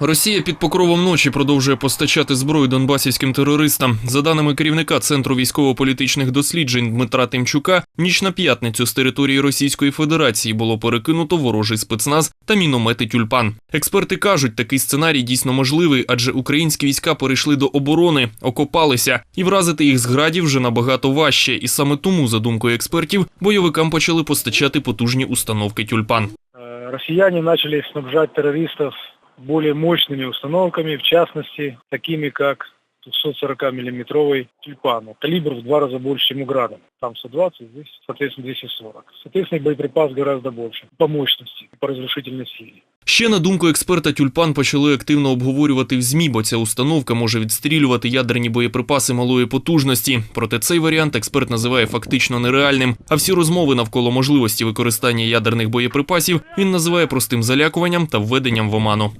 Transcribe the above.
Росія під покровом ночі продовжує постачати зброю донбасівським терористам. За даними керівника Центру військово-політичних досліджень Дмитра Тимчука, ніч на п'ятницю з території Російської Федерації було перекинуто ворожий спецназ та міномети тюльпан. Експерти кажуть, такий сценарій дійсно можливий, адже українські війська перейшли до оборони, окопалися, і вразити їх з градів вже набагато важче. І саме тому, за думкою експертів, бойовикам почали постачати потужні установки тюльпан. Э, Россияне начали снабжать террористов более мощными установками, в частности, такими как 240-миллиметровый тюльпан. Калибр в два раза больше, чем у Града. Там 120, здесь, соответственно, 240. Соответственно, боеприпас гораздо больше по мощности, по разрушительной силе. Ще на думку експерта, тюльпан почали активно обговорювати в змі, бо ця установка може відстрілювати ядерні боєприпаси малої потужності. Проте цей варіант експерт називає фактично нереальним. А всі розмови навколо можливості використання ядерних боєприпасів він називає простим залякуванням та введенням в оману.